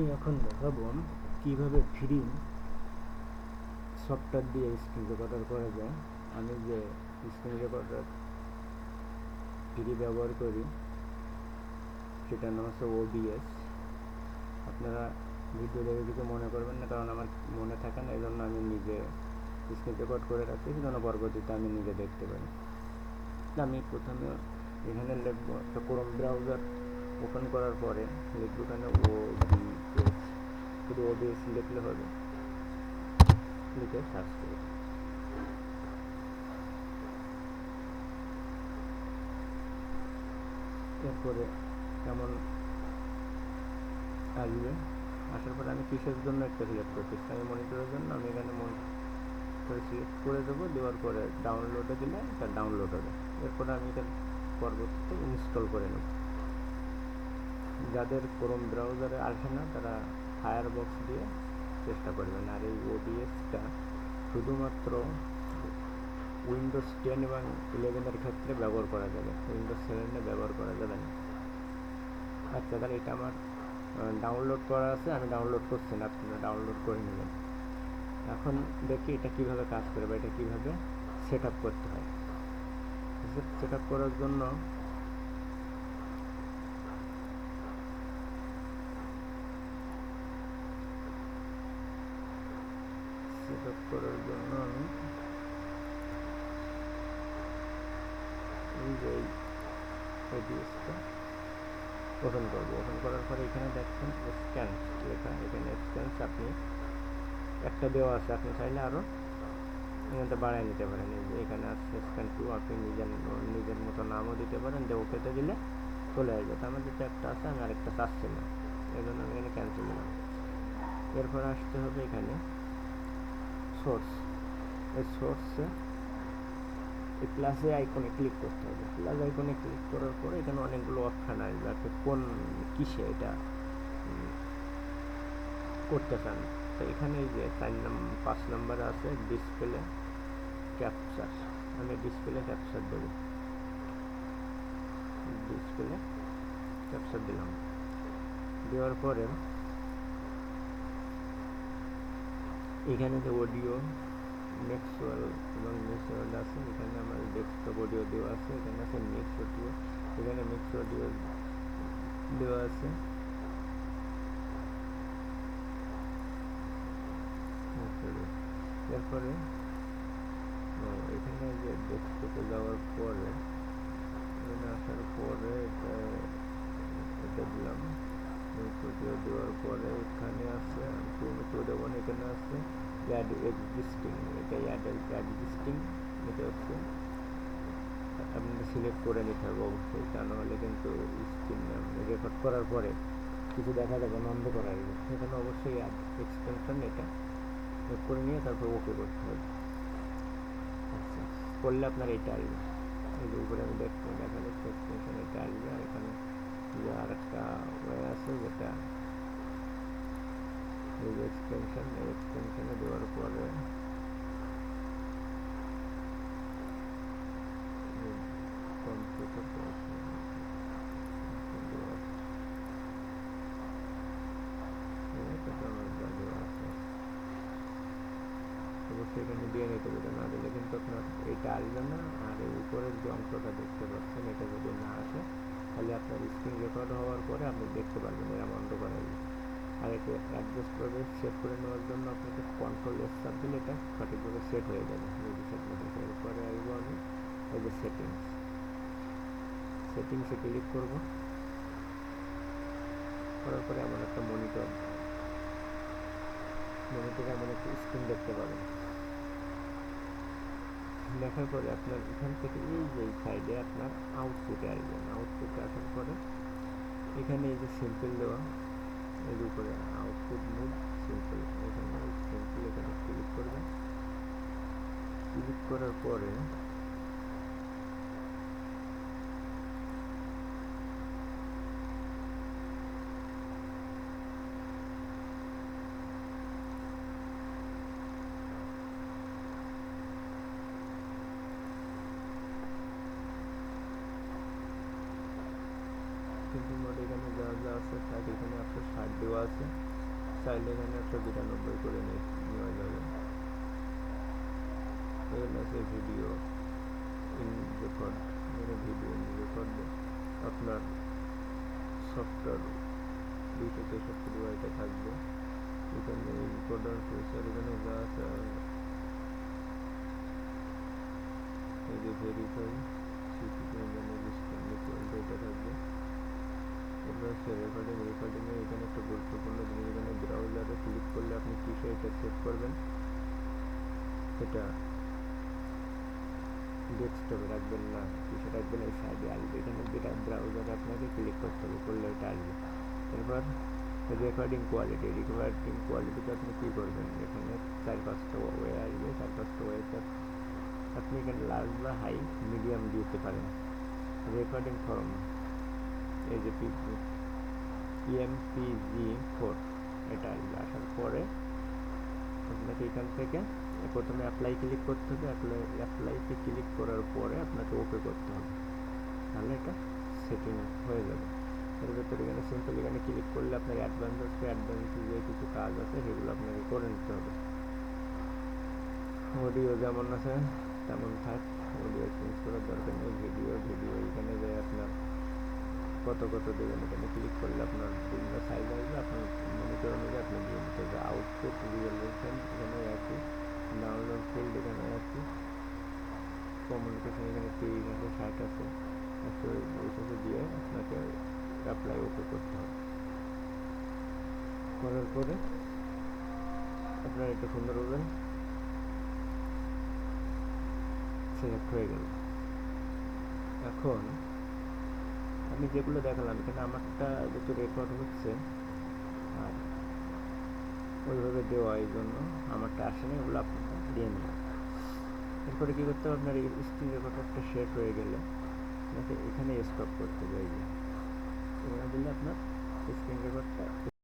আমি এখন দেখাবো, কীভাবে ফ্রি সফটওয়্যার দিয়ে স্ক্রিন রেকর্ডার করা যায়। আমি যে স্ক্রিন রেকর্ডার ফ্রি ব্যবহার করি, সেটার নাম হচ্ছে ওবিএস আপনারা ভিডিও দেখে কিছু মনে করবেন না, কারণ আমার মনে থাকে না এই জন্য আমি নিজে স্ক্রিন রেকর্ড করে রাখছি সেজন্য পরবর্তীতে আমি নিজে দেখতে পারি। আমি প্রথমে এখানে লিখব, একটা ক্রোম ব্রাউজার ওপেন করার পরে লিখব এখানে ওবিএস শুধু ওবিএস লিখলে হবে। লিখে সার্চ করব এরপরে কেমন আসবে? আসার পরে আমি কিসের জন্য একটা সিলেক্ট করতেছি আমি মনিটরের জন্য? আমি এখানে করে সিলেক্ট করে দেবো, দেওয়ার পরে ডাউনলোডে দিলে এটা ডাউনলোড হবে। এরপরে আমি এটা পরবর্তীতে ইনস্টল করে নেব। যাদের ক্রোম ব্রাউজারে আসে না, তারা ফায়ারবক্স দিয়ে চেষ্টা করবেন। আর এই ওবিএসটা শুধুমাত্র উইন্ডোজ টেন এবং ইলেভেনের ক্ষেত্রে ব্যবহার করা যাবে। উইন্ডোজ সেভেনে ব্যবহার করা যাবে না। আচ্ছা তাহলে এটা আমার ডাউনলোড করা আছে। আমি ডাউনলোড করছি না, আপনারা ডাউনলোড করে নেবেন। এখন দেখি এটা কীভাবে কাজ করে বা এটা কীভাবে সেট আপ করতে হয়। সেট আপ করার জন্য আপ করার জন্য আমি এই যে ওপেন করব। ওপেন করার পরে এখানে দেখছেন স্ক্যান লেখা, এখানে স্ক্যান্স আপনি একটা দেওয়া আছে, আপনি চাইলে আরও এখানটা বাড়ায় নিতে পারেন। এখানে আছে স্ক্যান টু আপনি নিজের নিজের মতো নামও দিতে পারেন দিয়ে ওকেতে দিলে চলে আসবে। তার মধ্যে তো একটা আছে, আমি আরেকটা চাচ্ছি না। এই জন্য আমি এখানে ক্যান্সেল দিলাম। এরপর আসতে হবে এখানে সোর্স এই সোর্সে এই প্লাসে আইকনে ক্লিক করতে হবে। প্লাস আইকনে ক্লিক করার পরে এখানে অনেকগুলো অপশান আসবে আপনি কোন কিসে এটা করতে চান। তো এখানে যে চার নম্বর পাঁচ নম্বরে আছে ডিসপ্লে ক্যাপচার আমি ডিসপ্লে ক্যাপচার দেব। ডিসপ্লে ক্যাপচার দিলাম। দেওয়ার পরে এখানে যে অডিও ম্যাক্সওয়েল এবং ম্যাক্সওয়েল আছে। এখানে আমার ডেস্কটপ অডিও দেওয়া আছে, এখানে আছে মিক্স অডিও এখানে মিক্স অডিও দেওয়া আছে। এরপরে এখানে যে ডেস্কটপে অ্যাড এক্সিস্টিং এটা অ্যাড এক্সিস্টিং এটা হচ্ছে আপনাকে সিলেক্ট করে নিতে হবে অবশ্যই তা নাহলে কিন্তু স্ক্রিন রেকর্ড করার পরে কিছু দেখা যাবে বন্ধ যাবে সেখানে অবশ্যই এক্সটেনশন এটা করে নিয়ে তারপর ওকে করতে হবে আচ্ছা করলে আপনার এটা আসবে এই যে উপরে আমি দেখতে দেখা যাচ্ছে এক্সটেনশন এটা আসবে আর এখানে যে আর একটা ওয়ে আছে যেটা এই যে এক্সটেনশন এই এক্সটেনশনে দেওয়ার পরে নিতে না দিলে কিন্তু আপনার এইটা আসবে না আর উপরের যে দেখতে পাচ্ছেন এটা যদি না আসে আপনার স্ক্রিন রেকর্ড হওয়ার পরে আপনি দেখতে পারবেন এরম অন্ধ করা আর এটা অ্যাডজাস্ট করে সেট করে নেওয়ার জন্য আপনাকে কন্ট্রোল এস চাপ দিলে এটা সঠিকভাবে সেট হয়ে যাবে। যদি সেট হয়ে যায় এরপরে আসব আমি, এই যে সেটিংস সেটিংসে ক্লিক করব। করার পরে এমন একটা মনিটর মনিটরে এমন একটা স্ক্রিন দেখতে পাবেন। দেখার পরে আপনার এখান থেকে এই যে সাইডে আপনার আউটপুটে আসবেন। আউটপুটে আসার পরে এখানে এই যে সিম্পল দেওয়া এর করে আউটপুট মুড সিম্পল এখানে সিম্পল এখানে ক্লিক করবেন। ক্লিক করার পরে কিন্তু মোট এখানে যা যা আছে শার্ট এখানে আপনার শার্ট দেওয়া আছে। চাইলে এখানে একশো বিরানব্বই করে নেওয়া যাবে। ভিডিও ইন রেকর্ড এখানে ভিডিও ইন রেকর্ড আপনার সফটওয়্যার দুইশো তেষট্টি ডিভাইসে থাকবে এখানে রেকর্ডার ফিচার এখানে যা আছে এই যে ভেরিফাই সিসিটি এখানে হচ্ছে রেকর্ডিং রেকর্ডিংয়ে এখানে একটা গুরুত্বপূর্ণ জিনিস, এখানে ব্রাউজারে ক্লিক করলে আপনি কিসে এটা সেভ করবেন? সেটা ডেস্কটপে রাখবেন না কিসে রাখবেন এই সাইডে আসবে। এখানে যেটা ব্রাউজারে আপনাকে ক্লিক করতে হবে, করলে এটা আসবে। এরপর রেকর্ডিং কোয়ালিটি রেকর্ডিং কোয়ালিটিতে আপনি কী করবেন? এখানে চার পাঁচটা ওয়ে আসবে, চার পাঁচটা ওয়েতে আপনি এখানে লার্জ বা হাই মিডিয়াম দিতে পারেন। রেকর্ডিং ফর্ম এই যে ইএমপিজি ফোর এটা আসবে আসার পরে আপনাকে এখান থেকে, প্রথমে অ্যাপ্লাই ক্লিক করতে হবে অ্যাপ্লাই অ্যাপ্লাইতে ক্লিক করার পরে আপনাকে ওকে করতে হবে। তাহলে এটা সেটিং হয়ে যাবে। এর ভেতরে এখানে সিম্পল এখানে ক্লিক করলে আপনার অ্যাডভান্স আসবে অ্যাডভান্সে যে কিছু কাজ আছে সেগুলো আপনাকে করে নিতে হবে। অডিও যেমন আছে, তেমন থাক। অডিও চেঞ্জ করার দরকার নেই। ভিডিও ভিডিও এখানে যে আপনার কত কত দেবেন? এখানে ক্লিক করলে আপনার বিভিন্ন সাইজ আসবে। আপনার মনিটর অনুযায়ী আপনি দিয়ে নিতে হবে। আউটপুট রিজলিউশন এখানে একই ডাউনলোড ফিল্ড এখানে একই কমিউনিকেশন এখানে তিরিশ আছে ষাট আছে, একশো বিশ আছে দিয়ে আপনাকে অ্যাপ্লাই ওকে করতে হবে। করার পরে আপনার এটা সুন্দরভাবে সিলেক্ট হয়ে গেল। এখন আমি যেগুলো দেখালাম, এখানে আমারটা যেহেতু রেকর্ড হচ্ছে, আর ওইভাবে দেওয়া এই জন্য আমারটা আসেনি, ওগুলো আপনারা দিয়ে নিন। এরপরে কী করতে হবে? আপনার স্ক্রিন রেকর্ডারটা শেষ হয়ে গেলে আপনাকে এখানে স্টপ করতে হবে, এই যে। দিলে আপনার স্ক্রিন রেকর্ডটা